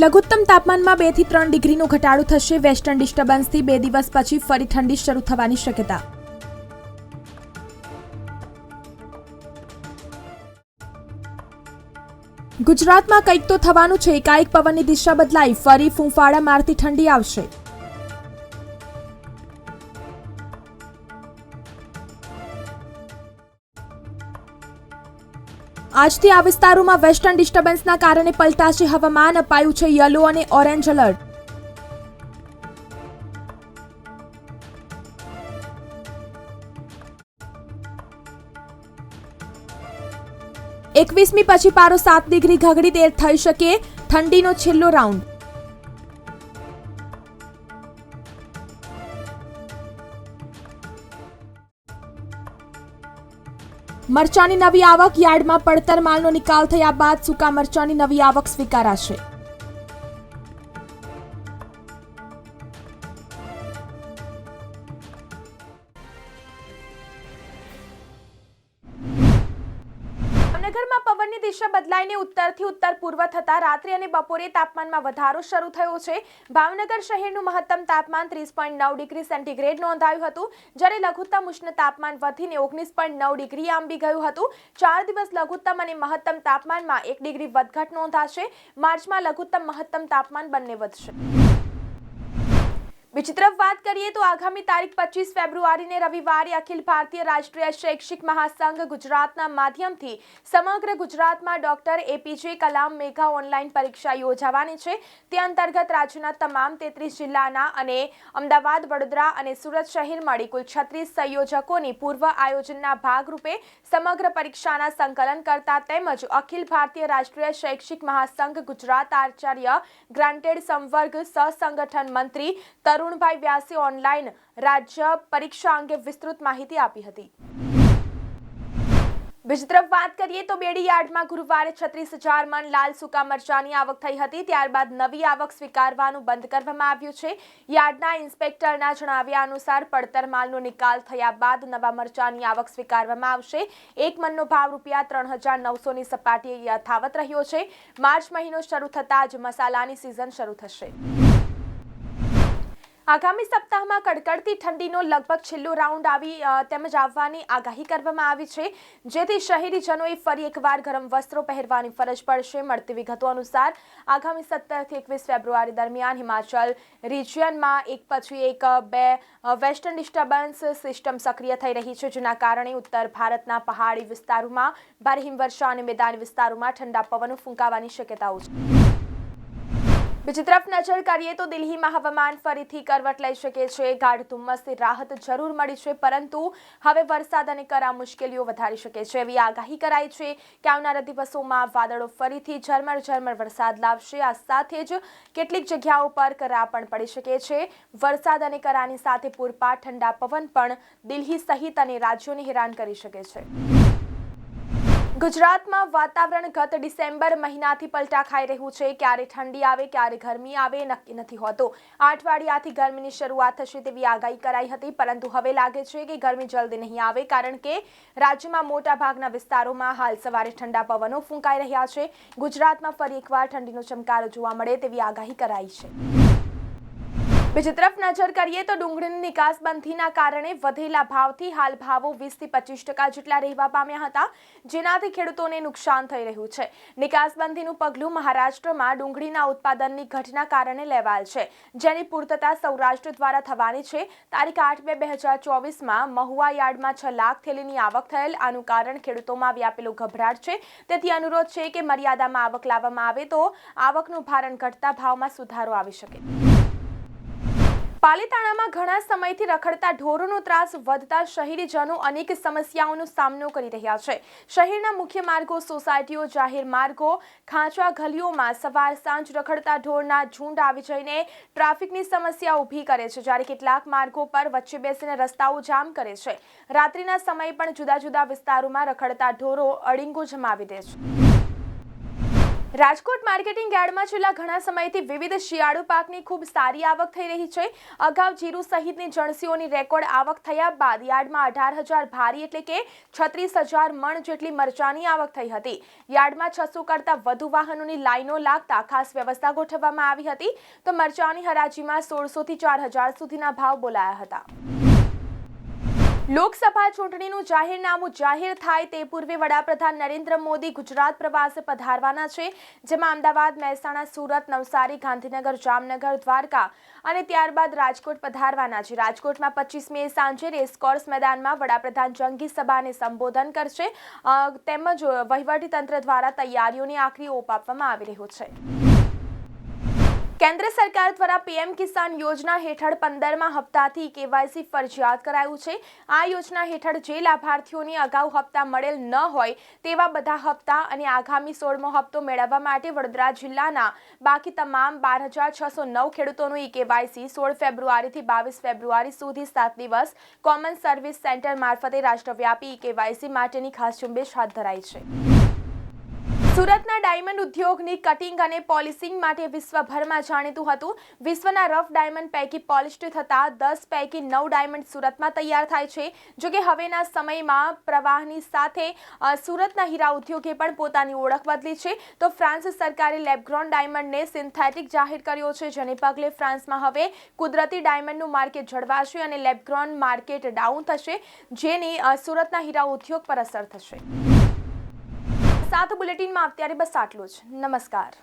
લઘુત્તમ તાપમાનમાં બેથી ત્રણ ડિગ્રીનો ઘટાડો થશે. વેસ્ટર્ન ડિસ્ટર્બન્સથી બે દિવસ પછી ફરી ઠંડી શરૂ થવાની શક્યતા. ગુજરાતમાં કંઈક તો થવાનું છે. એકાએક પવનની દિશા બદલાઈ. ફરી ફૂંફાળા મારતી ઠંડી આવશે. આજથી આ વિસ્તારોમાં વેસ્ટર્ન ડિસ્ટર્બન્સના કારણે પલટાશે હવામાન, અપાયું છે યલો અને ઓરેન્જ એલર્ટ. એકવીસમી પછી પારો સાત ડિગ્રી ઘગડી તેર થઈ શકે ઠંડીનો છેલ્લો રાઉન્ડ. મરચાની નવી આવક યાર્ડમાં પડતર માલનો નિકાલ થયા બાદ સૂકા મરચાની નવી આવક સ્વીકારાશે. ઉત્તરથી ઉત્તર પૂર્વ થતા રાત્રે અને બપોરે તાપમાનમાં વધારો શરૂ થયો છે. ભાવનગર શહેરનું મહત્તમ તાપમાન ત્રીસ પોઈન્ટ નવ ડિગ્રી સેન્ટીગ્રેડ નોંધાયું હતું, જ્યારે લઘુત્તમ ઉષ્ણ તાપમાન વધીને ઓગણીસ પોઈન્ટ નવ ડિગ્રી આંબી ગયું હતું. ચાર દિવસ લઘુત્તમ અને મહત્તમ તાપમાનમાં એક ડિગ્રી વધઘટ નોંધાશે. માર્ચમાં લઘુત્તમ મહત્તમ તાપમાન બંને વધશે. તરફ વાત કરીએ તો આગામી તારીખ પચીસ ફેબ્રુઆરીને રવિવારે અખિલ ભારતીય રાષ્ટ્રીય શૈક્ષિક મહાસંઘ ગુજરાતના માધ્યમથી સમગ્ર ગુજરાતમાં doctor APJ Kalam Megha online પરીક્ષા યોજાવાની છે. તે અંતર્ગત રાજ્યના તમામ તેત્રીસ જિલ્લાના અને અમદાવાદ, વડોદરા અને સુરત શહેર મળી કુલ છત્રીસ સંયોજકોની પૂર્વ આયોજનના ભાગરૂપે સમગ્ર પરીક્ષાના સંકલન કરતા તેમજ અખિલ ભારતીય રાષ્ટ્રીય શૈક્ષિક મહાસંઘ ગુજરાત આચાર્ય ગ્રાન્ટેડ સંવર્ગ સહસંગઠન મંત્રી તરુણભાઈ વ્યાસે ઓનલાઈન રાજ્ય પરીક્ષા અંગે વિસ્તૃત માહિતી આપી હતી. બીજી તરફ વાત કરીએ તો બેડી યાર્ડમાં ગુરુવારે છત્રીસ હજાર મણ લાલ સૂકા મરચાની આવક થઈ હતી. ત્યારબાદ નવી આવક સ્વીકારવાનું બંધ કરવામાં આવ્યું છે. યાર્ડના ઇન્સ્પેક્ટરના જણાવ્યા અનુસાર પડતર માલનો નિકાલ થયા બાદ નવા મરચાની આવક સ્વીકારવામાં આવશે. એક મણનો ભાવ રૂપિયા ત્રણ હજાર નવસોની સપાટીએ યથાવત રહ્યો છે. માર્ચ મહિનો શરૂ થતાં જ મસાલાની સિઝન શરૂ થશે. આગામી સપ્તાહમાં કડકડતી ઠંડીનો લગભગ છેલ્લો રાઉન્ડ આવી તેમજ આવવાની આગાહી કરવામાં આવી છે. જેથી શહેરીજનોએ ફરી એકવાર ગરમ વસ્ત્રો પહેરવાની ફરજ પડશે. મળતી વિગતો અનુસાર, આગામી સત્તરથી એકવીસ ફેબ્રુઆરી દરમિયાન હિમાચલ રિજિયનમાં એક પછી એક બે વેસ્ટર્ન ડિસ્ટર્બન્સ સિસ્ટમ સક્રિય થઈ રહી છે, જેના કારણે ઉત્તર ભારતના પહાડી વિસ્તારોમાં ભારે હિમવર્ષા અને મેદાની વિસ્તારોમાં ઠંડા પવનો ફૂંકાવાની શક્યતાઓ છે. બીજી તરફ નજર કરીએ તો દિલ્હીમાં હવામાન ફરીથી કરવટ લઈ શકે છે. ગાઢ ધુમ્મસથી રાહત જરૂર મળી છે, પરંતુ હવે વરસાદ અને કરા મુશ્કેલીઓ વધારી શકે છે. એવી આગાહી કરાઈ છે કે આવનારા દિવસોમાં વાદળો ફરીથી ઝરમર ઝરમર વરસાદ લાવશે. આ સાથે જ કેટલીક જગ્યાઓ પર કરા પણ પડી શકે છે. વરસાદ અને કરાની સાથે પૂરપાટ ઠંડા પવન પણ દિલ્હી સહિત અને રાજ્યોને હેરાન કરી શકે છે. ગુજરાતમાં વાતાવરણ ગત ડિસેમ્બર મહિનાથી પલટા ખાઈ રહ્યું છે. ક્યારે ઠંડી આવે, ક્યારે ગરમી આવે, નક્કી નથી હોતું. અઠવાડિયાથી ગરમીની શરૂઆત થશે તેવી આગાહી કરાઈ હતી, પરંતુ હવે લાગે છે કે ગરમી જલ્દી નહીં આવે, કારણ કે રાજ્યમાં મોટાભાગના વિસ્તારોમાં હાલ સવારે ઠંડા પવનો ફૂંકાઈ રહ્યા છે. ગુજરાતમાં ફરી એકવાર ઠંડીનો ચમકારો જોવા મળે તેવી આગાહી કરાઈ છે. બીજી તરફ નજર કરીએ તો ડુંગળીની નિકાસ બંધીના કારણે વધેલા ભાવથી હાલ ભાવો વીસથી પચીસ ટકા જેટલા રહેવા પામ્યા હતા, જેનાથી ખેડૂતોને નુકસાન થઈ રહ્યું છે. નિકાસબંધીનું પગલું મહારાષ્ટ્રમાં ડુંગળીના ઉત્પાદનની ઘટના કારણે લેવાયેલ છે, જેની પૂર્તતા સૌરાષ્ટ્ર દ્વારા થવાની છે. તારીખ આઠ બે બે હજાર ચોવીસમાં મહુવા યાર્ડમાં છ લાખ થેલીની આવક થયેલ, આનું કારણ ખેડૂતોમાં વ્યાપેલો ગભરાટ છે. તેથી અનુરોધ છે કે મર્યાદામાં આવક લાવવામાં આવે તો આવકનું ભારણ ઘટતા ભાવમાં સુધારો આવી શકે. પાલીતાણામાં ઘણા સમયથી રખડતા ઢોરોનો ત્રાસ વધતા શહેરીજનો અનેક સમસ્યાઓનો સામનો કરી રહ્યા છે. શહેરના મુખ્ય માર્ગો, સોસાયટીઓ, જાહેર માર્ગો, ખાંચા ગલીઓમાં સવાર સાંજ રખડતા ઢોરના ઝુંડ આવી જઈને ટ્રાફિકની સમસ્યા ઊભી કરે છે, જ્યારે કેટલાક માર્ગો પર વચ્ચે બેસીને રસ્તાઓ જામ કરે છે. રાત્રિના સમયે પણ જુદા જુદા વિસ્તારોમાં રખડતા ઢોરો અડીંગો જમાવી દે છે. રાજકોટ માર્કેટિંગ યાર્ડમાં છેલ્લા ઘણા સમયથી વિવિધ શિયાળુ પાકની ખૂબ સારી આવક થઈ રહી છે. અગાઉ જીરું સહિતની જણસીઓની રેકોર્ડ આવક થયા બાદ યાર્ડમાં અઢાર હજાર ભારી એટલે કે છત્રીસ હજાર મણ જેટલી મરચાની આવક થઈ હતી. યાર્ડમાં છસો કરતાં વધુ વાહનોની લાઈનો લાગતા ખાસ વ્યવસ્થા ગોઠવવામાં આવી હતી. તો મરચાની હરાજીમાં સોળસોથી ચાર હજાર સુધીના ભાવ બોલાયા હતા. લોકસભા ચૂંટણીનું જાહેરનામું જાહેર થાય તે પૂર્વે વડાપ્રધાન નરેન્દ્ર મોદી ગુજરાત પ્રવાસે પધારવાના છે, જેમાં અમદાવાદ, મહેસાણા, સુરત, નવસારી, ગાંધીનગર, જામનગર, દ્વારકા અને ત્યારબાદ રાજકોટ પધારવાના છે. રાજકોટમાં પચીસ મે સાંજે રેસકોર્સ મેદાનમાં વડાપ્રધાન જંગી સભાને સંબોધન કરશે. તેમજ વહીવટીતંત્ર દ્વારા તૈયારીઓની આખરી ઓપ આપવામાં આવી રહ્યો છે. કેન્દ્ર સરકાર દ્વારા પીએમ કિસાન યોજના હેઠળ પંદરમા હપ્તાથી કેવાયસી ફરજિયાત કરાયું છે. આ યોજના હેઠળ જે લાભાર્થીઓને અગાઉ હપ્તા મળેલ ન હોય તેવા બધા હપ્તા અને આગામી સોળમો હપ્તો મેળવવા માટે વડોદરા જિલ્લાના બાકી તમામ બાર હજાર છસો નવ ખેડૂતોનું ઈ કેવાયસી સોળ ફેબ્રુઆરીથી બાવીસ ફેબ્રુઆરી સુધી સાત દિવસ કોમન સર્વિસ સેન્ટર મારફતે રાષ્ટ્રવ્યાપી ઈ કેવાયસી માટેની ખાસ ઝુંબેશ હાથ ધરાઈ છે. સુરતના ડાયમંડ ઉદ્યોગની કટિંગ અને પોલિશિંગ માટે વિશ્વભરમાં જાણીતું હતું. વિશ્વના રફ ડાયમંડ પૈકી પોલિશ્ડ થતા દસ પૈકી નવ ડાયમંડ સુરતમાં તૈયાર થાય છે. જોકે હવેના સમયમાં પ્રવાહની સાથે સુરતના હીરા ઉદ્યોગે પણ પોતાની ઓળખ બદલી છે. તો ફ્રાન્સ સરકારે લેબગ્રોન ડાયમંડને સિન્થેટિક જાહેર કર્યો છે, જેને પગલે ફ્રાન્સમાં હવે કુદરતી ડાયમંડનું માર્કેટ જળવાશે અને લેબગ્રોન માર્કેટ ડાઉન થશે, જેની સુરતના હીરા ઉદ્યોગ પર અસર થશે. સાત બુલેટિનમાં અત્યારે બસ આટલું જ. નમસ્કાર.